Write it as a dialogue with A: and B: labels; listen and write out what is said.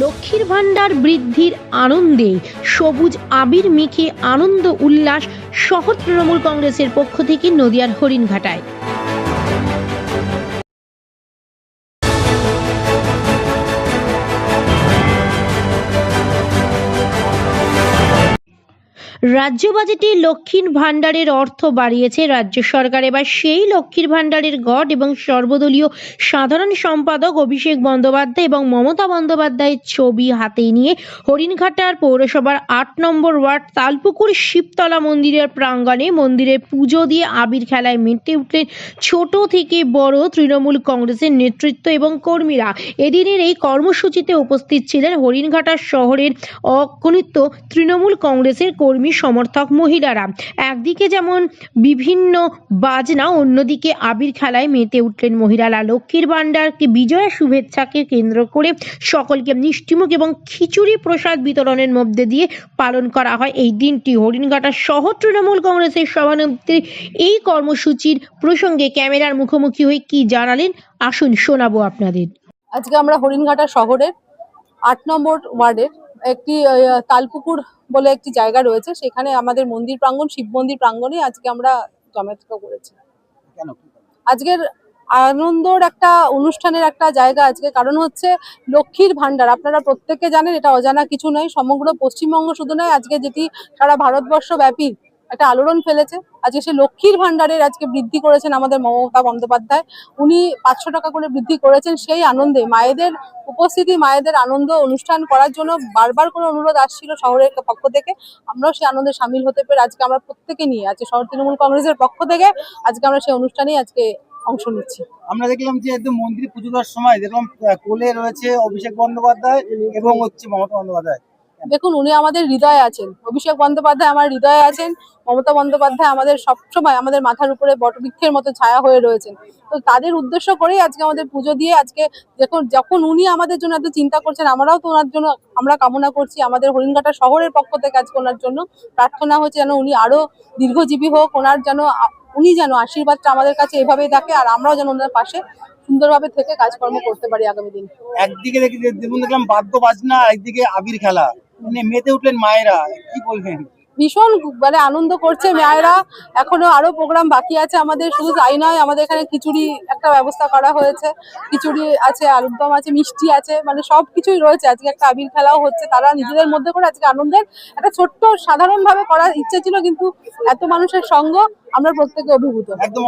A: লক্ষ্মীর ভাণ্ডার বৃদ্ধির আনন্দে সবুজ আবির মেখে আনন্দ উল্লাস সহ তৃণমূল কংগ্রেসের পক্ষ থেকে নদিয়ার হরিণঘাটায়। রাজ্য বাজেটে লক্ষ্মীর ভাণ্ডারের অর্থ বাড়িয়েছে রাজ্য সরকার। এবার সেই লক্ষ্মীর ভাণ্ডারের গড় এবং সর্বদলীয় সাধারণ সম্পাদক অভিষেক বন্দ্যোপাধ্যায় এবং মমতা বন্দ্যোপাধ্যায়ের ছবি হাতে নিয়ে হরিণঘাটার পৌরসভার আট নম্বর ওয়ার্ড তালপুকুর শিবতলা মন্দিরের প্রাঙ্গণে মন্দিরে পুজো দিয়ে আবির খেলায় মেতে উঠলেন ছোট থেকে বড় তৃণমূল কংগ্রেসের নেতৃত্ব এবং কর্মীরা। এদিনের এই কর্মসূচিতে উপস্থিত ছিলেন হরিণঘাটা শহরের অগণিত তৃণমূল কংগ্রেসের কর্মী সমর্থক মহিলারা। একদিকে যেমন বিভিন্ন বাজনা, অন্যদিকে আবির খেলায় মেতে উঠলেন মহিলারা। লক্ষ্মীর ভাণ্ডারকে বিজয়া শুভেচ্ছাকে কেন্দ্র করে সকলকে মিষ্টিমুখ এবং খিচুড়ি প্রসাদ বিতরণের মধ্যে দিয়ে পালন করা হয়। এই দিনটি হরিণঘাটা শহর তৃণমূল কংগ্রেসের সভানেত্রী এই কর্মসূচির প্রসঙ্গে ক্যামেরার মুখোমুখি হয়ে কি জানালেন, আসুন শোনাবো আপনাদের।
B: আজকে আমরা হরিণঘাটা শহরের আট নম্বর ওয়ার্ডের একটি তালপুকুর বলে একটি জায়গা রয়েছে। সেখানে আমাদের মন্দির প্রাঙ্গন শিব মন্দির প্রাঙ্গনে আজকে আমরা জমায়েত করেছি। আজকের আনন্দর একটা অনুষ্ঠানের একটা জায়গা আজকে। কারণ হচ্ছে লক্ষ্মীর ভান্ডার আপনারা প্রত্যেকে জানেন এটা অজানা কিছু নয়। সমগ্র পশ্চিমবঙ্গ শুধু নয় আজকে যেটি সারা ভারতবর্ষ ব্যাপী একটা আলোড়ন ফেলেছে। আজকে সে লক্ষ্মীর ভান্ডারের আজকে বৃদ্ধি করেছেন আমাদের মমতা বন্দ্যোপাধ্যায়। উনি পাঁচশো টাকা করে বৃদ্ধি করেছেন সেই আনন্দে। মায়েদের উপস্থিতি, মায়েদের আনন্দ অনুষ্ঠান করার জন্য বারবার করে অনুরোধ আসছিল শহরের পক্ষ থেকে। আমরাও সেই আনন্দে সামিল হতে পেরে আজকে আমরা প্রত্যেকে নিয়ে, আজকে শহর তৃণমূল কংগ্রেসের পক্ষ থেকে আজকে আমরা সেই অনুষ্ঠানেই আজকে অংশ নিচ্ছি।
C: আমরা দেখলাম যে একদম মন্দিরে পুজো দেওয়ার সময় দেখলাম কোলে রয়েছে অভিষেক বন্দ্যোপাধ্যায় এবং হচ্ছে মমতা বন্দ্যোপাধ্যায়।
B: দেখুন, উনি আমাদের হৃদয়ে আছেন। অভিষেক বন্দ্যোপাধ্যায় আমার হৃদয়ে আছেন, মমতা বন্দ্যোপাধ্যায় আমাদের সবসময় আমাদের মাথার উপরে বটবৃক্ষের মতো ছায়া হয়ে রয়েছেন। তো তাদের উদ্দেশ্য করেই আজকে আমাদের পুজো দিয়ে আজকে যখন যখন উনি আমাদের জন্য এত চিন্তা করছেন, আমরাও তো ওনার জন্য আমরা কামনা করছি, আমাদের হরিণঘাটা শহরের পক্ষ থেকে আজকে ওনার জন্য প্রার্থনা হচ্ছে যেন উনি আরও দীর্ঘজীবী হোক, ওনার যেন উনি যেন আশীর্বাদটা আমাদের কাছে এভাবেই থাকে, আর আমরাও যেন ওনার পাশে সুন্দরভাবে থেকে কাজকর্ম করতে পারি আগামী দিন।
C: একদিকে দেখি দেখুন দেখলাম বাদ্য বাজনা একদিকে আবির খেলা। মানে মেতে উঠলেন মায়েরা কি বলবেন?
B: ভীষণ মানে আনন্দ করছে মেয়েরা। এখনও আরও প্রোগ্রাম বাকি আছে আমাদের শুধু তাই নয় আমাদের এখানে খিচুড়ি একটা ব্যবস্থা করা হয়েছে। খিচুড়ি আছে আলুর দম আছে মিষ্টি আছে মানে সব কিছুই রয়েছে। আজকে একটা আবির খেলাও হচ্ছে তারা নিজেদের মধ্যে করে আজকে আনন্দের একটা ছোট্ট সাধারণ ভাবে করার ইচ্ছে ছিল কিন্তু এত মানুষের সঙ্গ আমরা প্রত্যেকে অভিভূত।
C: একদম